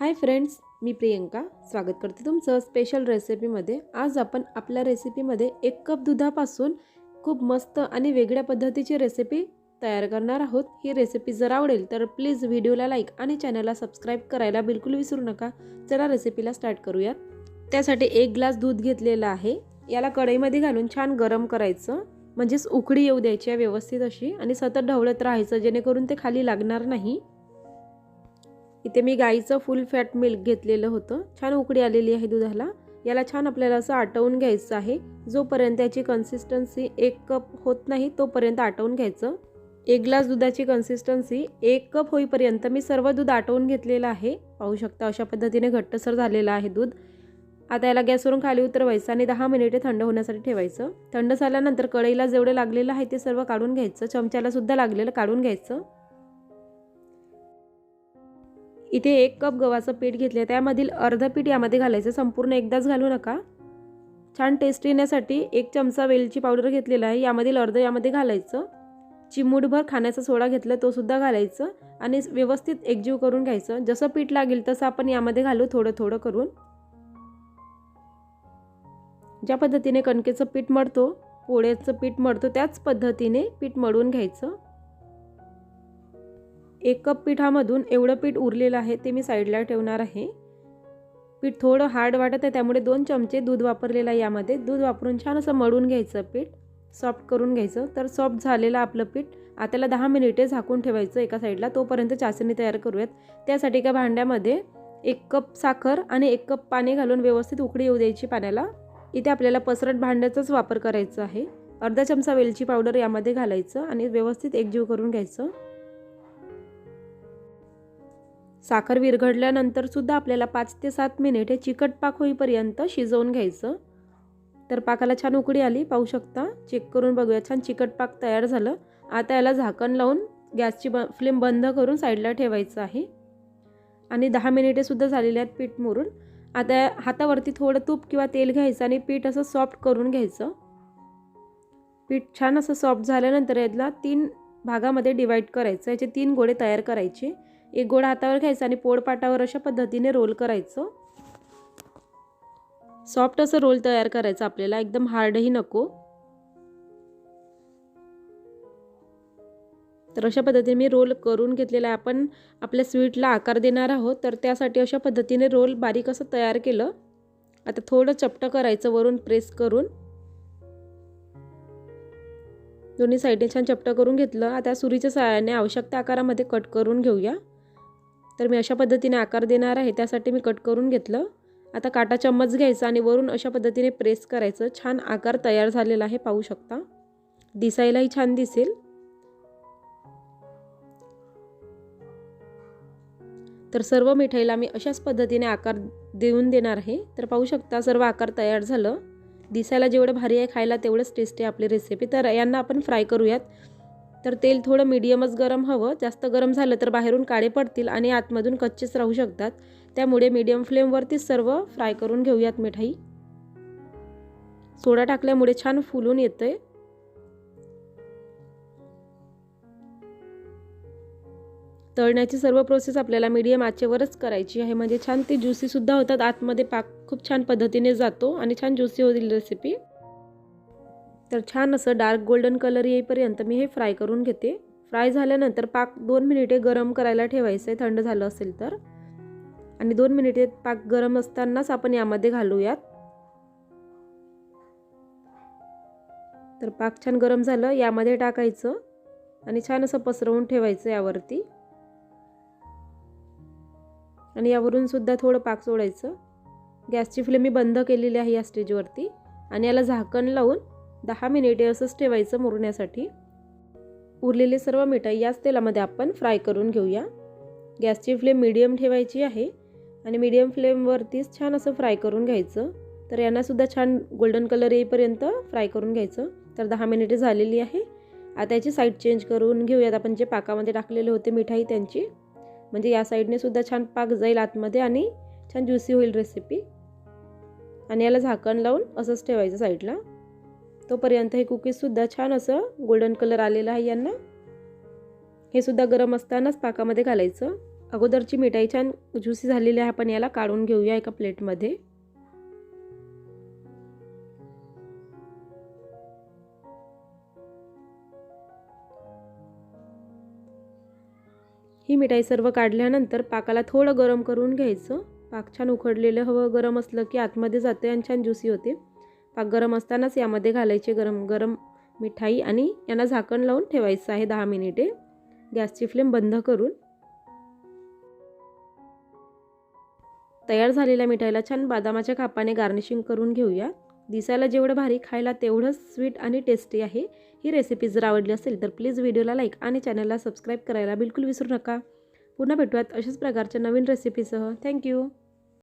Hi friends मी प्रियंका. स्वागत करते तुमचं स्पेशल रेसिपीमध्ये आज आपण आपल्या रेसिपीमध्ये एक कप दुधापासून खूप मस्त आणि वेगळ्या पद्धतीची रेसिपी तयार करणार आहोत. ही रेसिपी जर आवडेल तर प्लीज व्हिडिओला लाईक आणि चॅनलला सबस्क्राईब करायला बिलकुल विसरू नका. चला रेसिपीला स्टार्ट करूयात. त्यासाठी एक ग्लास दूध घेतलेलं आहे. याला कढईमध्ये घालून छान गरम करायचं. म्हणजेच उकडी येऊ द्यायची आहे व्यवस्थित अशी आणि सतत ढवळत राहायचं जेणेकरून ते खाली लागणार नाही. इथे मी गाईचं फुल फॅट मिल्क घेतलेलं होतं. छान उकडी आलेली आहे दुधाला. याला छान आपल्याला असं आटवून घ्यायचं आहे. जोपर्यंत याची कन्सिस्टन्सी एक कप होत नाही तोपर्यंत आटवून घ्यायचं. एक ग्लास दुधाची कन्सिस्टन्सी एक कप होईपर्यंत मी सर्व दूध आटवून घेतलेलं आहे. पाहू शकता अशा पद्धतीने घट्टसर झालेलं आहे दूध. आता याला गॅसवरून खाली उतरवायचं आणि दहा मिनिटे थंड होण्यासाठी ठेवायचं. थंड झाल्यानंतर कढईला जेवढं लागलेलं आहे ते सर्व काढून घ्यायचं. चमच्याला सुद्धा लागलेलं काढून घ्यायचं. इथे एक कप गव्हाचं पीठ घेतलं त्यामधील अर्ध पीठ यामध्ये घालायचं. संपूर्ण एकदाच घालू नका. छान टेस्ट येण्यासाठी एक चमचा वेलची पावडर घेतलेला आहे. यामधील अर्ध यामध्ये घालायचं. चिमूटभर खाण्याचा सोडा घेतला तो सुद्धा घालायचं. आणि व्यवस्थित एकजीव करून घ्यायचं. जसं पीठ लागेल तसं आपण यामध्ये घालू थोडं थोडं करून. ज्या पद्धतीने कणकेचं पीठ मळतो पोळ्याचं पीठ मळतो त्याच पद्धतीने पीठ मळून घ्यायचं. एक कप पिठामधून एवढं पीठ उरलेलं आहे ते मी साईडला ठेवणार आहे. पीठ थोडं हार्ड वाटत आहे त्यामुळे दोन चमचे दूध वापरलेलं आहे यामध्ये. दूध वापरून छान असं मळून घ्यायचं पीठ सॉफ्ट करून घ्यायचं. तर सॉफ्ट झालेलं आपलं पीठ आताला दहा मिनिटे झाकून ठेवायचं एका साईडला. तोपर्यंत चाचणी तयार करूयात. त्यासाठी एका भांड्यामध्ये एक कप साखर आणि एक कप पाणी घालून व्यवस्थित उकडी येऊ द्यायची पाण्याला. इथे आपल्याला पसरट भांड्याचाच वापर करायचा आहे. अर्धा चमचा वेलची पावडर यामध्ये घालायचं आणि व्यवस्थित एकजीव करून घ्यायचं. साखर विरघडल्यानंतर सुद्धा आपल्याला पाच ते सात मिनिटे चिकट पाक होईपर्यंत शिजवून घ्यायचं. तर पाकाला छान उकडी आली. पाहू शकता. चेक करून बघूया. छान चिकट पाक तयार झालं. आता याला झाकण लावून गॅसची ब फ्लेम बंद करून साईडला ठेवायचं आहे. आणि दहा मिनिटेसुद्धा झालेले आहेत पीठ मुरून. आता हातावरती थोडं तूप किंवा तेल घ्यायचं आणि पीठ असं सॉफ्ट करून घ्यायचं. पीठ छान असं सॉफ्ट झाल्यानंतर यातला तीन भागामध्ये डिवाईड करायचं. याचे तीन गोळे तयार करायचे. एक गोड हातावर घ्यायचं आणि पोळपाटावर अशा पद्धतीने रोल करायचं. सॉफ्ट असं रोल तयार करायचं आपल्याला एकदम हार्डही नको. तर अशा पद्धतीने मी रोल करून घेतलेला आहे. आपण आपल्या स्वीटला आकार देणार आहोत तर त्यासाठी अशा पद्धतीने रोल बारीक असं तयार केलं. आता थोडं चपटं करायचं वरून प्रेस करून. दोन्ही साईडने छान चपटं करून घेतलं. आता सुरीच्या सहाय्याने आवश्यकता आकारामध्ये कट करून घेऊया. तर मी अशा पद्धतीने आकार देणार आहे त्यासाठी मी कट करून घेतलं. आता काटा चम्मच घ्यायचा आणि वरून अशा पद्धतीने प्रेस करायचं. छान आकार तयार झालेला आहे पाहू शकता. दिसायलाही छान दिसेल. तर सर्व मिठाईला मी अशाच पद्धतीने आकार देऊन देणार आहे. तर पाहू शकता सर्व आकार तयार झालं. दिसायला जेवढं भारी आहे खायला तेवढंच टेस्टी आहे आपली रेसिपी तर यांना आपण फ्राय करूयात. तर तेल थोडं मिडियमच गरम हवं. जास्त गरम झालं तर बाहेरून काळे पडतील आणि आतमधून कच्चेच राहू शकतात. त्यामुळे मीडियम फ्लेमवरतीच सर्व फ्राय करून घेऊयात मिठाई. सोडा टाकल्यामुळे छान फुलून येतंय. तळण्याची सर्व प्रोसेस आपल्याला मीडियम आचेवरच करायची आहे. म्हणजे छान ते ज्युसीसुद्धा होतात. आतमध्ये पाक खूप छान पद्धतीने जातो आणि छान ज्युसी होतील रेसिपी तर छान असं डार्क गोल्डन कलर येईपर्यंत मी हे फ्राय करून घेते. फ्राय झाल्यानंतर पाक दोन मिनिटे गरम करायला ठेवायचं आहे थंड झालं असेल तर. आणि दोन मिनिटे पाक गरम असतानाच आपण यामध्ये घालूयात. तर पाक छान गरम झालं यामध्ये टाकायचं आणि छान असं पसरवून ठेवायचं यावरती. आणि यावरून सुद्धा थोडं पाक सोडायचं. गॅसची फ्लेम मी बंद केलेली आहे या स्टेजवरती आणि याला झाकण लावून दहा मिनिटे असंच ठेवायचं मुरण्यासाठी. उरलेले सर्व मिठाई याच तेलामध्ये आपण फ्राय करून घेऊया. गॅसची फ्लेम मिडियम ठेवायची आहे आणि मिडियम फ्लेमवरतीच छान असं फ्राय करून घ्यायचं. तर यांनासुद्धा छान गोल्डन कलर येईपर्यंत फ्राय करून घ्यायचं. तर दहा मिनिटे झालेली आहे. आता याची साईड चेंज करून घेऊयात आपण जे पाकामध्ये टाकलेले होते मिठाई त्यांची. म्हणजे या साईडने सुद्धा छान पाक जाईल आतमध्ये आणि छान ज्युसी होईल रेसिपी आणि याला झाकण लावून असंच ठेवायचं साईडला तोपर्यंत हे कुकीजसुद्धा छान असं गोल्डन कलर आलेलं आहे यांना. हे सुद्धा गरम असतानाच पाकामध्ये घालायचं. अगोदरची मिठाई छान ज्युसी झालेली आहे आपण याला काढून घेऊया एका प्लेटमध्ये. ही मिठाई सर्व काढल्यानंतर पाकाला थोडं गरम करून घ्यायचं. पाक छान उकडलेलं हवं गरम असलं की आतमध्ये जाते आणि छान ज्युसी होते. पाक गरम असतानाच यामध्ये घालायचे गरम गरम मिठाई आणि यांना झाकण लावून ठेवायचं आहे दहा मिनिटे. गॅसची फ्लेम बंद करून. तयार झालेल्या मिठाईला छान बदामाच्या कापाने गार्निशिंग करून घेऊया. दिसायला जेवढं भारी खायला तेवढंच स्वीट आणि टेस्टी आहे. ही रेसिपी जर आवडली असेल तर प्लीज व्हिडिओला लाईक आणि चॅनलला सबस्क्राईब करायला बिलकुल विसरू नका. पुन्हा भेटूयात अशाच प्रकारच्या नवीन रेसिपीसह. थँक्यू.